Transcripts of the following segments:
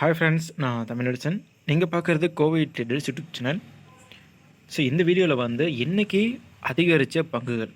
Hi friends நான் தமிழடிச்சன் நீங்கள் பார்க்குறது Kovai traders YouTube channel so இந்த வீடியோவில் வந்து இன்றைக்கி அதிகரித்த பங்குகள்?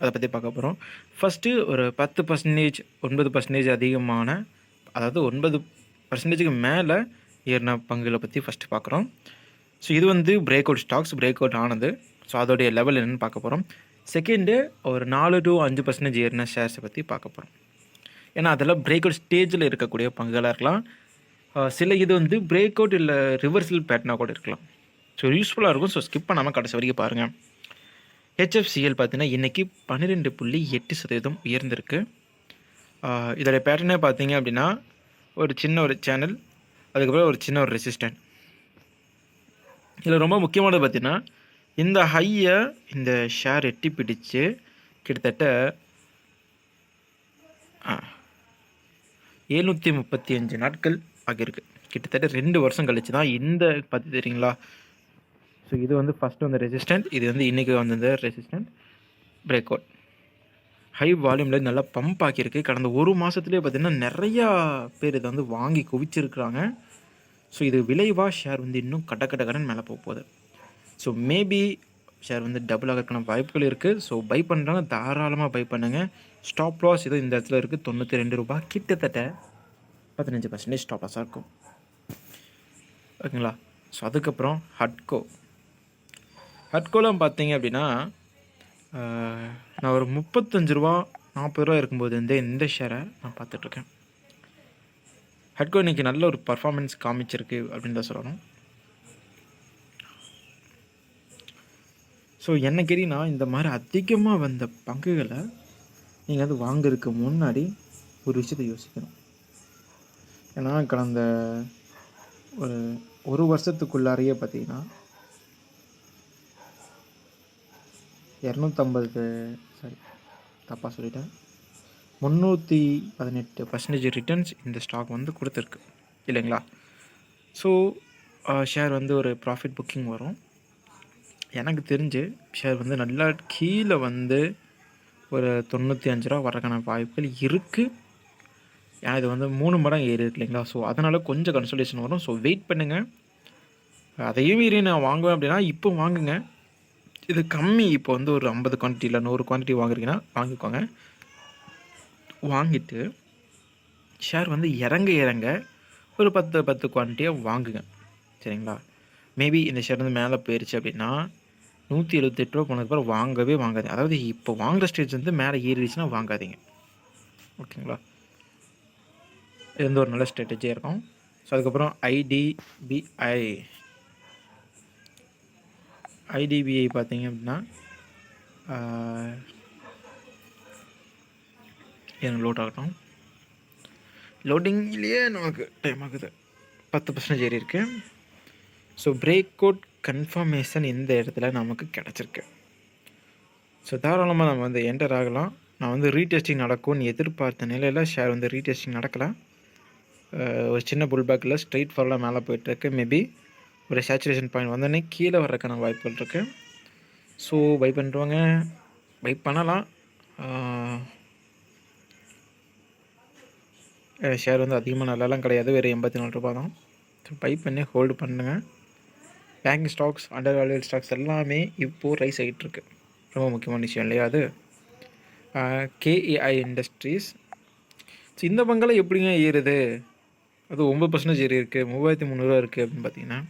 அதை பற்றி பார்க்க போகிறோம் ஃபஸ்ட்டு ஒரு பத்து பர்சன்டேஜ் ஒன்பது பர்சன்டேஜ் அதிகமான அதாவது ஒன்பது பர்சன்டேஜுக்கு மேலே ஏறின பங்குகளை பற்றி ஃபஸ்ட்டு பார்க்குறோம். ஸோ இது வந்து break out stocks break out ஆனது. ஸோ அதோடைய லெவல் என்னென்னு பார்க்க போகிறோம் செகண்டு ஒரு நாலு டு அஞ்சு பர்சன்டேஜ் ஏறின ஷேர்ஸை பற்றி பார்க்க போகிறோம் ஏன்னா அதெல்லாம் பிரேக் அவுட் ஸ்டேஜில் இருக்கக்கூடிய பங்குகளாக இருக்கலாம். சில இது வந்து பிரேக் அவுட் இல்லை ரிவர்சல் பேட்டர்னாக கூட இருக்கலாம். ஸோ யூஸ்ஃபுல்லாக இருக்கும். ஸோ ஸ்கிப் பண்ணாமல் கடைசி வரைக்கும் பாருங்கள் ஹெச்எஃப்சிஎல் பார்த்தீங்கன்னா இன்றைக்கி பன்னிரெண்டு புள்ளி எட்டு சதவீதம் உயர்ந்திருக்கு. இதோடைய பேட்டர்னே பார்த்தீங்க அப்படின்னா ஒரு சின்ன ஒரு சேனல் அதுக்கப்புறம் ஒரு சின்ன ஒரு ரெசிஸ்டன்ட் இதில் ரொம்ப முக்கியமானது பார்த்திங்கன்னா இந்த ஹையை இந்த ஷேர் எட்டி பிடிச்சு கிட்டத்தட்ட எழுநூற்றி முப்பத்தி அஞ்சு நாட்கள் ஆகியிருக்கு கிட்டத்தட்ட ரெண்டு வருஷம் கழிச்சு தான் இந்த பற்றி தெரியுங்களா? ஸோ இது வந்து ஃபஸ்ட்டு வந்து ரெசிஸ்டன்ட் இது வந்து இன்றைக்கி வந்தது ரெசிஸ்டன்ட் பிரேக் அவுட் ஹை வால்யூமில் நல்லா பம்ப் ஆக்கியிருக்கு கடந்த ஒரு மாதத்துலேயே பார்த்தீங்கன்னா நிறையா பேர் இதை வந்து வாங்கி குவிச்சிருக்கிறாங்க. ஸோ இது விளைவாக ஷேர் வந்து இன்னும் கட்ட கட்ட கடன் மேலே போக போகுது. ஸோ மேபி ஷேர் வந்து டபுள் ஆகிறதுக்கான வாய்ப்புகள் இருக்குது ஸோ பை பண்ணுறாங்க தாராளமாக பை பண்ணுங்கள் ஸ்டாப் லாஸ் இது இந்த இடத்துல இருக்குது தொண்ணூற்றி ரெண்டு ரூபாய் கிட்டத்தட்ட பதினஞ்சு பர்சன்டேஜ் ஸ்டாப் லாஸாக இருக்கும். ஓகேங்களா? ஸோ அதுக்கப்புறம் ஹட்கோ ஹட்கோலாம் பார்த்தீங்க அப்படின்னா நான் ஒரு முப்பத்தஞ்சு ரூபா நாற்பது ரூபா இருக்கும்போது வந்து இந்த ஷேரை நான் பார்த்துட்ருக்கேன். ஹட்கோ இன்னைக்கு நல்ல ஒரு பர்ஃபார்மன்ஸ் காமிச்சிருக்கு அப்படின்னு தான் சொல்லணும். ஸோ என்ன கேட்டிங்கன்னா இந்த மாதிரி அதிகமாக வந்த பங்குகளை நீங்கள் வந்து வாங்குறதுக்கு முன்னாடி ஒரு விஷயத்தை யோசிக்கணும். ஏன்னா கடந்த ஒரு ஒரு வருஷத்துக்குள்ளாரையே பார்த்தீங்கன்னா இரநூத்தம்பது சாரி தப்பாக சொல்லிட்டேன். முந்நூற்றி பதினெட்டு பர்சன்டேஜ் ரிட்டர்ன்ஸ் இந்த ஸ்டாக் வந்து கொடுத்துருக்கு இல்லைங்களா? ஸோ ஷேர் வந்து ஒரு ப்ராஃபிட் புக்கிங் வரும். எனக்கு தெரிஞ்சு ஷேர் வந்து நல்லா கீழே வந்து ஒரு தொண்ணூற்றி அஞ்சு ரூபா வரக்கான வாய்ப்புகள் இருக்குது ஏன்னா இது வந்து மூணு மடம் ஏறி இருக்கு இல்லைங்களா? ஸோ அதனால் கொஞ்சம் கன்சல்டேஷன் வரும். ஸோ வெயிட் பண்ணுங்கள் அதையும் மீறி நான் வாங்குவேன் அப்படின்னா இப்போ வாங்குங்க. இது கம்மி. இப்போ வந்து ஒரு ஐம்பது குவான்டிட்டி இல்லை நூறு குவான்டிட்டி வாங்குறீங்கன்னா வாங்கிக்கோங்க. வாங்கிட்டு ஷேர் வந்து இறங்க இறங்க ஒரு பத்து பத்து குவான்டிட்டியாக வாங்குங்க. சரிங்களா? மேபி இந்த ஷேர் வந்து மேலே போயிடுச்சு அப்படின்னா நூற்றி எழுபத்தெட்டு ரூபா போனதுக்கப்புறம் வாங்கவே வாங்காதீங்க. அதாவது இப்போ வாங்குற ஸ்டேஜ் வந்து மேலே ஏறிடுச்சுன்னா வாங்காதீங்க. ஓகேங்களா? இது வந்து ஒரு நல்ல ஸ்ட்ராட்டஜியாக இருக்கும். ஸோ அதுக்கப்புறம் ஐடிபிஐ ஐடிபிஐ பார்த்தீங்க அப்படின்னா எனக்கு லோட் ஆகட்டும். லோடிங்லேயே நமக்கு டைம் ஆகுது. பத்து பர்சன்டேஜ் ஏறி இருக்கு. ஸோ பிரேக் அவுட் கன்ஃபர்மேஷன் இந்த இடத்துல நமக்கு கிடச்சிருக்கு. ஸோ தாராளமாக நம்ம வந்து என்டர் ஆகலாம். நான் வந்து ரீடெஸ்டிங் நடக்கும்னு எதிர்பார்த்த நிலையில் ஷேர் வந்து ரீடெஸ்டிங் நடக்கலாம் ஒரு சின்ன புல் பேக்கில் ஸ்ட்ரைட் ஃபார்லாக மேலே போயிட்டுருக்கு. மேபி ஒரு சேச்சுரேஷன் பாயிண்ட் வந்தோடனே கீழே வர்றதுக்கான வாய்ப்புகள் இருக்குது ஸோ பை பண்ணுறவங்க பை பண்ணலாம். ஷேர் வந்து அதிகமாக நல்லாலாம் கிடையாது. வெறும் எண்பத்தி நாலு ரூபா தான். ஸோ பை பண்ணி ஹோல்டு பண்ணுங்க. Bank stocks under valued stocks எல்லாமே இப்போது ரைஸ் ஆகிட்டுருக்கு ரொம்ப முக்கியமான விஷயம் இல்லையா அது? கேஏஐ இண்டஸ்ட்ரீஸ் ஸோ இந்த பங்கெல்லாம் எப்படிங்க ஏறுது? அது ஒம்பது பர்சன்டேஜ் ஏறி இருக்குது மூவாயிரத்தி முந்நூறுவா இருக்குது அப்படின்னு பார்த்தீங்கன்னா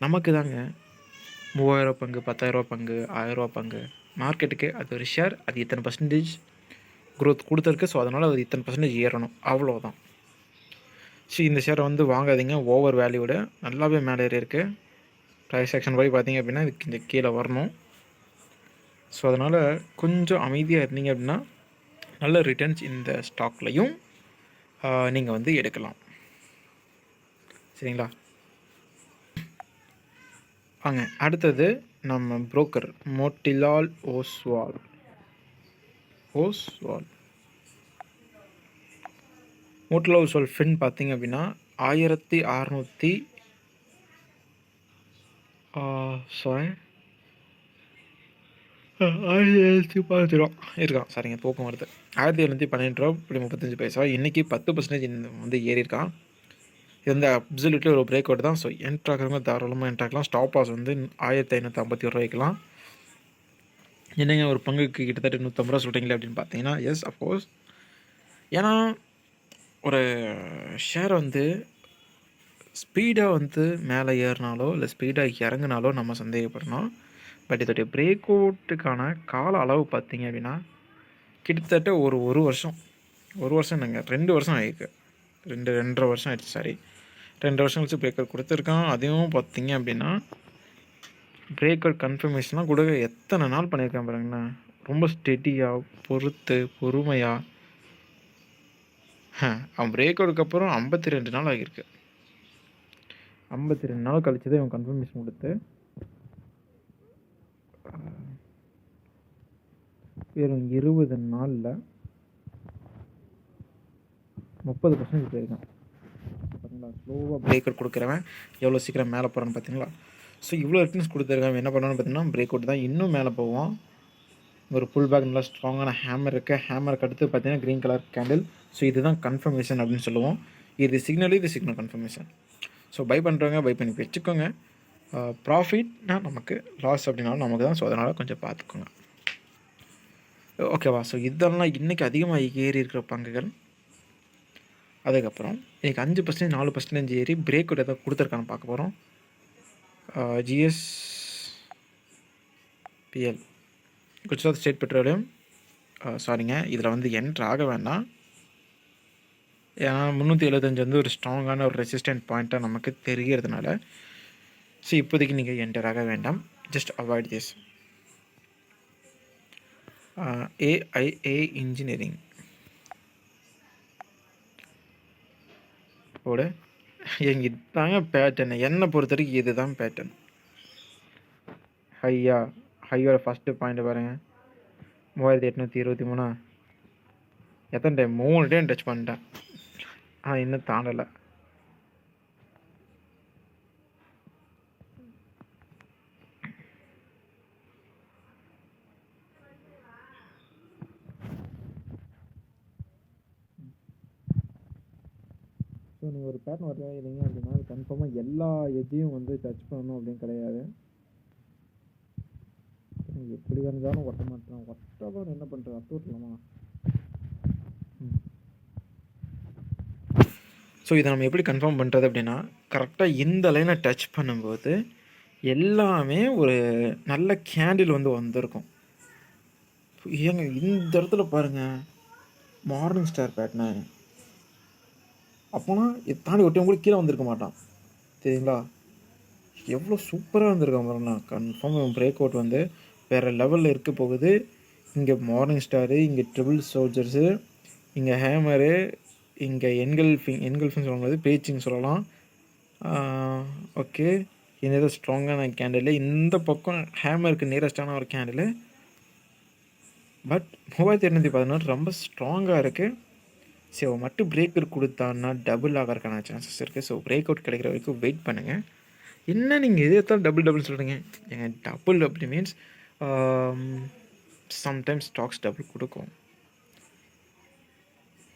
நமக்கு தாங்க மூவாயிரரூவா பங்கு பத்தாயிரரூவா பங்கு ஆயிரரூவா பங்கு. மார்க்கெட்டுக்கு அது ஒரு ஷேர் அது இத்தனை பர்சன்டேஜ் க்ரோத் கொடுத்துருக்கு. ஸோ அதனால் அது இத்தனை பர்சன்டேஜ் ஏறணும். அவ்வளோதான் ஸோ இந்த ஷேரை வந்து வாங்காதீங்க. ஓவர் வேல்யூடு நல்லாவே மேலே ஏறி இருக்குது ப்ரைஸ் ஆக்ஷன் போய் பார்த்தீங்க அப்படின்னா இதுக்கு இந்த கீழே வரணும். ஸோ அதனால் கொஞ்சம் அமைதியாக இருந்தீங்க அப்படின்னா நல்ல ரிட்டர்ன்ஸ் இந்த ஸ்டாக்லையும் நீங்கள் வந்து எடுக்கலாம். சரிங்களா? வாங்க அடுத்தது நம்ம புரோக்கர் மோட்டிலால் ஓஸ்வால். ஓஸ்வால். மோட்டிலால் ஓஸ்வால் ஃபின் பார்த்தீங்க அப்படின்னா ஆயிரத்தி அறநூற்றி சாரி ஆயிரத்தி எழுநூற்றி பதினஞ்சு ரூபா இருக்கான் சரிங்க தூக்கம் வருது. ஆயிரத்தி எழுநூற்றி பன்னெண்டு ரூபா இப்படி முப்பத்தஞ்சு பைசா. இன்றைக்கி பத்து பர்சன்டேஜ் வந்து ஏறியிருக்கான். இது வந்து அப்சல்யூட்லி ஒரு பிரேக் அவுட் தான். ஸோ என்ட்ரு ஆகிறவங்க தாராளமாக என்ட்ரு ஆகலாம். ஸ்டாப் லாஸ் வந்து ஆயிரத்தி ஐநூற்றி ஐம்பத்தி ஒரு ரூபாய்க்கலாம் என்னங்க ஒரு பங்குக்கு கிட்டத்தட்ட நூற்றம்பது ரூபா சொல்கிறீங்களே அப்படின்னு பார்த்தீங்கன்னா எஸ் அஃப்கோர்ஸ் ஏன்னா ஒரு ஷேர் வந்து ஸ்பீடாக வந்து மேலே ஏறினாலோ இல்லை ஸ்பீடாக இறங்குனாலோ நம்ம சந்தேகப்படணும். பட் இதோடைய பிரேக் அவுட்டுக்கான கால அளவு பார்த்தீங்க அப்படின்னா கிட்டத்தட்ட ஒரு ஒரு வருஷம். ஒரு வருஷம் இல்லைங்க ரெண்டு வருஷம் ஆகிருக்கு ரெண்டு ரெண்டரை வருஷம் ஆயிடுச்சு சாரி ரெண்டு வருஷம் கழிச்சு பிரேக் அவுட் கொடுத்துருக்கான். அதையும் பார்த்தீங்க அப்படின்னா பிரேக் அவுட் கன்ஃபர்மேஷன்லாம் கூட எத்தனை நாள் பண்ணியிருக்கேன் பாருங்கண்ணா ரொம்ப ஸ்டெடியாக பொறுத்து பொறுமையாக அவன் பிரேக் அவுட்டுக்கு அப்புறம் ஐம்பத்தி ரெண்டு நாள் ஆகியிருக்கு. ஐம்பத்தி ரெண்டு நாள் கழிச்சு தான் இவன் கன்ஃபர்மேஷன் கொடுத்து வெறும் இருபது நாளில் முப்பது பர்சன்டேஜ் போயிருக்கான். பார்த்தீங்களா ஸ்லோவாக பிரேக்கர் கொடுக்குறவன் எவ்வளோ சீக்கிரம் மேலே போகிறான்னு பார்த்தீங்களா ஸோ இவ்வளோ ரிட்டர்ன்ஸ் கொடுத்துருக்கான். என்ன பண்ணணும்னு பார்த்தீங்கன்னா பிரேக் அவுட் தான் இன்னும் மேலே போவோம் ஒரு புல் பேக் நல்லா ஸ்ட்ராங்கான ஹேமர் இருக்குது ஹேமருக்கு அடுத்து பார்த்தீங்கன்னா க்ரீன் கலர் கேண்டில் ஸோ இதுதான் கன்ஃபர்மேஷன் அப்படின்னு சொல்லுவோம். இது சிக்னல் இது சிக்னல் கன்ஃபர்மேஷன் ஸோ பை பண்ணுறவங்க பை பண்ணி வச்சுக்கோங்க. ப்ராஃபிட்னால் நமக்கு லாஸ் அப்படின்னாலும் நமக்கு தான். ஸோ அதனால் கொஞ்சம் பார்த்துக்கோங்க. ஓகேவா ஸோ இதெல்லாம் இன்றைக்கி அதிகமாக ஏறி இருக்கிற பங்குகள். அதுக்கப்புறம் இன்றைக்கி அஞ்சு பர்சன்டேஜ் நாலு பர்சன்டேஜ் ஏறி பிரேக் அவுட் எதாவது கொடுத்துருக்கான்னு பார்க்க போகிறோம் GS PL Gujarat state petroleum. சாரிங்க இதில் வந்து என்ட்ரு ஆக வேண்டாம். ஏன்னா முந்நூற்றி எழுபத்தஞ்சு வந்து ஒரு ஸ்ட்ராங்கான ஒரு ரெசிஸ்டன்ட் பாயிண்ட்டாக நமக்கு தெரிகிறதுனால ஸோ இப்போதைக்கு நீங்கள் என்டர் ஆக வேண்டாம். Just avoid this AIA engineering போடு எங்க இதுதாங்க பேட்டர்ன் என்னை பொறுத்த வரைக்கும் இதுதான் பேட்டர்ன் ஹையா ஹையோட ஃபஸ்ட்டு பாயிண்ட் பாருங்கள் மூவாயிரத்தி எட்நூற்றி இருபத்தி மூணா? எத்தனை டைம் மூணு டைம் டச் பண்ணிட்டேன். ஆனால் இன்னும் தாண்டலை. நீங்கள் ஒரு பேட்டர்ன் வரையிறீங்க அப்படின்னா அது கன்ஃபார்மாக எல்லா எஜ்ஜையும் வந்து டச் பண்ணணும் அப்படின்னு கிடையாது. எப்படி வந்தாலும் ஒட்ட மாட்டேன். ஒட்டதான் என்ன பண்ணுறது அத்து விட்டலாமா ஸோ இதை நம்ம எப்படி கன்ஃபார்ம் பண்ணுறது அப்படின்னா கரெக்டாக இந்த லைனை டச் பண்ணும்போது எல்லாமே ஒரு நல்ல கேண்டில் வந்து வந்திருக்கும். ஏங்க இந்த இடத்துல பாருங்கள் மார்னிங் ஸ்டார் பேட்னு அப்போனா இதை தாண்டி கூட கீழே வந்திருக்க மாட்டான். சரிங்களா எவ்வளோ சூப்பராக இருந்திருக்கான் மரண்ணா கன்ஃபார்ம் பிரேக் அவுட் வந்து வேறு லெவலில் இருக்க போகுது. இங்கே மார்னிங் ஸ்டாரு இங்கே ட்ரிபிள் சோல்ஜர்ஸு இங்கே ஹேமரு இங்கே என்கல்ஃபிங் என்கல்ஃபிங் சொல்லும்போது பேச்சிங் சொல்லலாம். ஓகே இந்த ஸ்ட்ராங்கான கேண்டில் இந்த பக்கம் ஹேமருக்கு நியரஸ்டான ஒரு கேண்டில் பட் மூவாயிரத்தி எண்ணூற்றி பதினொன்று ரொம்ப ஸ்ட்ராங்காக இருக்குது ஸோ மட்டும் பிரேக்கர் கொடுத்தான்னா டபுள் ஆகிறதுக்கான சான்சஸ் இருக்குது ஸோ பிரேக் அவுட் கிடைக்கிற வரைக்கும் வெயிட் பண்ணுங்கள் என்ன நீங்கள் எது எடுத்தாலும் டபுள் டபுள் சொல்கிறீங்க ஏங்க டபுள் அப்படி மீன்ஸ் சம்டைம்ஸ் ஸ்டாக்ஸ் டபுள் கொடுக்கும்.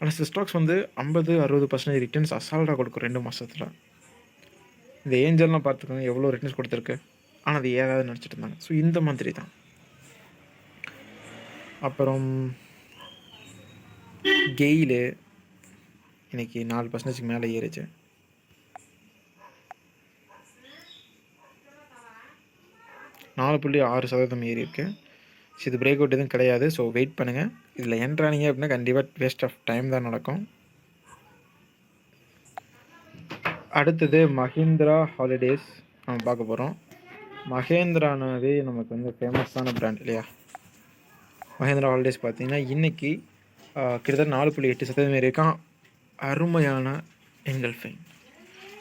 ஆனால் சில ஸ்டாக்ஸ் வந்து ஐம்பது அறுபது பர்சன்டேஜ் ரிட்டர்ன்ஸ் அசால்ட்டாக கொடுக்கும் ரெண்டு மாதத்தில் இந்த ஏஞ்சல்லாம் பார்த்துக்கோங்க எவ்வளோ ரிட்டர்ன்ஸ் கொடுத்துருக்கு. ஆனால் அது ஏதாவது நினச்சிட்டு இருந்தாங்க. ஸோ இந்த மாதிரி தான். அப்புறம் கெயிலு இன்னைக்கு நாலு பர்சன்டேஜ்க்கு மேலே ஏறிச்சு. நாலு புள்ளி ஆறு சதவீதம் ஏறி இருக்கு. ஸோ இது பிரேக் அவுட் எதுவும் கிடையாது. ஸோ வெயிட் பண்ணுங்கள் இதில் என்ட்ரானிங்க அப்படின்னா கண்டிப்பாக வேஸ்ட் ஆஃப் டைம் தான் நடக்கும். அடுத்தது மஹிந்திரா ஹாலிடேஸ் நம்ம பார்க்க போகிறோம் மகேந்திரானாவே நமக்கு வந்து ஃபேமஸான பிராண்ட் இல்லையா? மகேந்திரா ஹாலிடேஸ் பார்த்தீங்கன்னா இன்றைக்கி கிட்டத்தட்ட நாலு புள்ளி எட்டு சதவீதம் இருக்கான். அருமையான எங்கள் ஃபைன்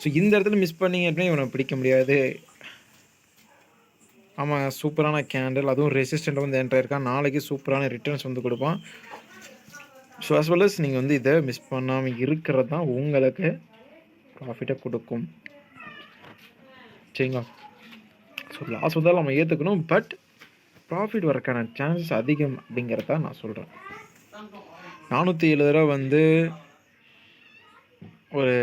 ஸோ இந்த இடத்துல மிஸ் பண்ணிங்க அப்படின்னா இவனை பிடிக்க முடியாது. ஆமாம் சூப்பரான கேண்டில் அதுவும் ரெசிஸ்டண்ட்டாக வந்து என்ட்ரு இருக்கான் நாளைக்கு சூப்பரான ரிட்டர்ன்ஸ் வந்து கொடுப்பான். ஸோ அஸ் வெல் அஸ் நீங்கள் வந்து இதை மிஸ் பண்ணாமல் இருக்கிறது தான் உங்களுக்கு ப்ராஃபிட்டை கொடுக்கும். சரிங்களா? ஸோ லாஸ் வந்தாலும் நம்ம ஏற்றுக்கணும் பட் ப்ராஃபிட் வரக்கான சான்சஸ் அதிகம் அப்படிங்கிறத நான் சொல்கிறேன் நானூற்றி எழுபது ரூபா வந்து ஒரு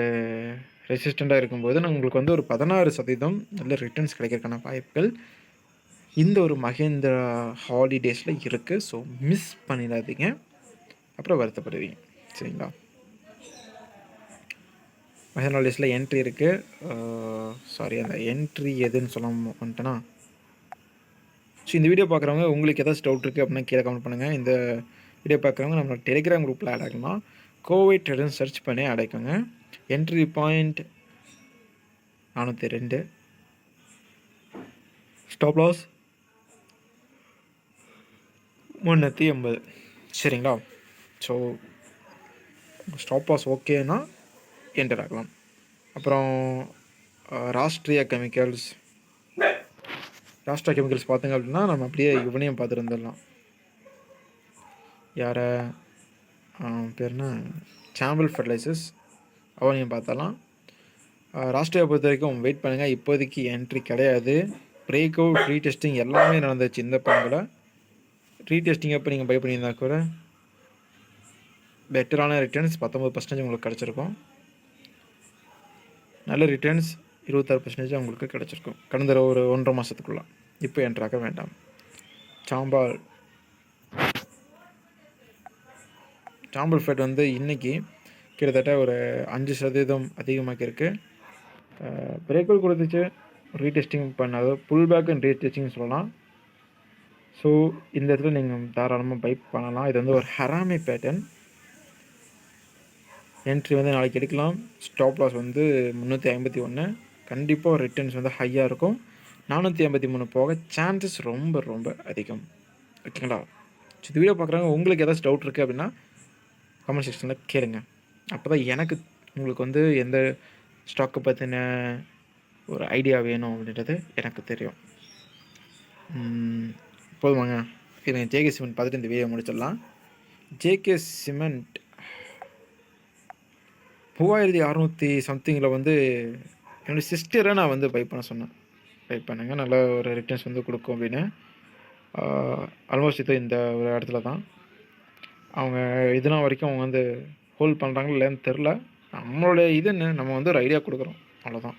ரெசிஸ்டண்ட்டாக இருக்கும்போது நான் உங்களுக்கு வந்து ஒரு பதினாறு சதவீதம் நல்ல ரிட்டர்ன்ஸ் கிடைக்கிறதுக்கான வாய்ப்புகள் இந்த ஒரு மகேந்திரா ஹாலிடேஸில் இருக்குது ஸோ மிஸ் பண்ணிடாதீங்க. அப்புறம் வருத்தப்படுவீங்க. சரிங்களா? மகேந்திரா ஹாலிடேஸில் என்ட்ரி இருக்குது சாரி அந்த என்ட்ரி எதுன்னு சொல்ல வந்துட்டேன்னா ஸோ இந்த வீடியோ பார்க்குறவங்க உங்களுக்கு ஏதாச்சும் டவுட் இருக்குது அப்படின்னா கீழே கமெண்ட் பண்ணுங்கள் இந்த வீடியோ பார்க்குறவங்க நம்மளோட டெலிகிராம் குரூப்பில் ஆட் ஆகலாம் கோவை ட்ரெடன் சர்ச் பண்ணி அடைக்குங்க என்ட்ரி பாயிண்ட் நானூற்றி ரெண்டு. ஸ்டாப் லாஸ் முந்நூற்றி எண்பது. சரிங்களா? ஸோ ஸ்டாப் லாஸ் ஓகேனா என்டர் ஆகலாம். அப்புறம் ராஷ்ட்ரிய கெமிக்கல்ஸ் ராஷ்ட்ரா கெமிக்கல்ஸ் பார்த்தீங்க அப்படின்னா நம்ம அப்படியே இவனையும் பார்த்துட்டு வந்துடலாம் யாரை பேர் என்ன? சாம்பிள் ஃபர்டிலைசர்ஸ் அவனையும் பார்த்தலாம் ராஷ்டிரியா பொறுத்த வரைக்கும் வெயிட் பண்ணுங்கள் இப்போதைக்கு என்ட்ரி கிடையாது. பிரேக் அவுட் ரீடெஸ்டிங் எல்லாமே நடந்துச்சு இந்த பங்கில் ரீடெஸ்டிங் அப்போ நீங்கள் பை பண்ணியிருந்தா கூட? பெட்டரான ரிட்டர்ன்ஸ் பத்தொம்பது பர்சன்டேஜ் உங்களுக்கு கிடச்சிருக்கும். நல்ல ரிட்டர்ன்ஸ் இருபத்தாறு பர்சன்டேஜ் உங்களுக்கு கிடச்சிருக்கும். கடந்த ஒரு ஒன்றரை மாதத்துக்குள்ளே இப்போ என்ட்ராக வேண்டாம். சாம்பால் சாம்பல் ஃபேட் வந்து இன்னைக்கு கிட்டத்தட்ட ஒரு அஞ்சு சதவீதம் அதிகமாக பிரேக்கல் கொடுத்துச்சு ரீடெஸ்டிங் பண்ணாத புல் பேக் அண்ட் ரீடெஸ்டிங் சொல்லலாம். ஸோ இந்த இடத்துல நீங்கள் தாராளமாக பைப் பண்ணலாம். இது வந்து ஒரு ஹராமி பேட்டர்ன் என்ட்ரி வந்து நாளைக்கு எடுக்கலாம். ஸ்டாப் லாஸ் வந்து முந்நூற்றி ஐம்பத்தி ஒன்று கண்டிப்பாக ரிட்டர்ன்ஸ் வந்து ஹையாக இருக்கும். நானூற்றி ஐம்பத்தி மூணு போக சான்சஸ் ரொம்ப ரொம்ப அதிகம். ஓகேங்களா ஸோ இந்த வீடியோ பார்க்குறாங்க உங்களுக்கு ஏதாச்சும் டவுட் இருக்குது அப்படின்னா கமெண்ட் செக்ஷனில் கேளுங்கள் அப்போ தான் எனக்கு உங்களுக்கு வந்து எந்த ஸ்டாக்கை பற்றின ஒரு ஐடியா வேணும் அப்படின்றது எனக்கு தெரியும். போதுமாங்க. இது ஜேகே சிமெண்ட் பார்த்துட்டு இந்த வீடியோ முடிச்சிடலாம். ஜேகே சிமெண்ட் மூவாயிரத்தி அறநூற்றி சம்திங்கில் வந்து என்னுடைய சிஸ்டரை நான் வந்து பை பண்ண சொன்னேன். பை பண்ணுங்க நல்ல ஒரு ரிட்டர்ன்ஸ் வந்து கொடுக்கும் அப்படின்னு. ஆல்மோஸ்ட் இது இந்த ஒரு இடத்துல தான் அவங்க இதனால் வரைக்கும் அவங்க வந்து ஹோல்ட் பண்ணுறாங்களா இல்லைன்னு தெரில நம்மளுடைய இது என்ன? நம்ம வந்து ஒரு ஐடியா கொடுக்குறோம். அவ்வளோதான்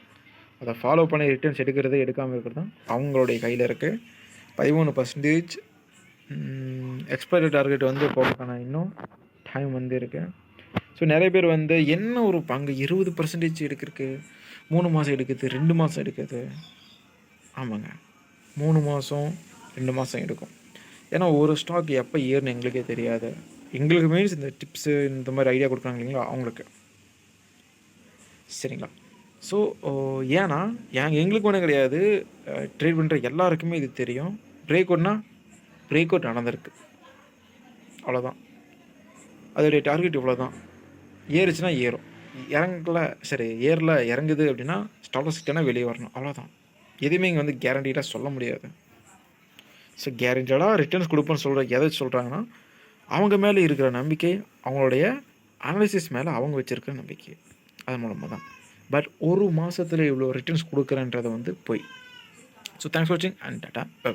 அதை ஃபாலோ பண்ணி ரிட்டர்ன்ஸ் எடுக்கிறது எடுக்காமல் இருக்கிறது தான் அவங்களுடைய கையில் இருக்குது பதிமூணு பர்சன்டேஜ் எக்ஸ்பைரி டார்கெட் வந்து போகிறதுக்கான இன்னும் டைம் வந்து இருக்குது ஸோ நிறைய பேர் வந்து என்ன ஒரு பங்கு? இருபது பர்சன்டேஜ் எடுக்கிறதுக்கு மூணு மாதம் எடுக்குது ரெண்டு மாதம் எடுக்குது ஆமாங்க. மூணு மாதம் ரெண்டு மாதம் எடுக்கும். ஏன்னா ஒரு ஸ்டாக் எப்போ ஏறுன்னு எங்களுக்கே தெரியாது. எங்களுக்கு மீன்ஸ் இந்த டிப்ஸு இந்த மாதிரி ஐடியா கொடுக்குறாங்க இல்லைங்களா அவங்களுக்கு. சரிங்களா? ஸோ ஏன்னா ஏன் எங்களுக்கு ஒன்றும் கிடையாது. ட்ரேட் பண்ணுற எல்லாருக்குமே இது தெரியும். பிரேக் அவுட்னா பிரேக் அவுட் நடந்திருக்கு. அவ்வளோதான் அதோடைய டார்கெட் இவ்வளோ தான் ஏறுச்சுன்னா ஏறும். இறங்கல சரி ஏரில் இறங்குது அப்படின்னா ஸ்டாப் சிட்டனா வெளியே வரணும். அவ்வளோதான் எதுவுமே இங்கே வந்து கேரண்டீடாக சொல்ல முடியாது. ஸோ கேரண்டடாக ரிட்டர்ன்ஸ் கொடுப்பேன்னு சொல்கிற எதை சொல்கிறாங்கன்னா அவங்க மேலே இருக்கிற நம்பிக்கை அவங்களுடைய அனாலிசிஸ் மேலே அவங்க வச்சுருக்கிற நம்பிக்கை. அது மூலமாக தான். பட் ஒரு மாதத்தில் இவ்வளோ ரிட்டர்ன்ஸ் கொடுக்குறேன்றதை வந்து போய். ஸோ தேங்க்ஸ் வாட்சிங் அண்ட் டாட்டா பை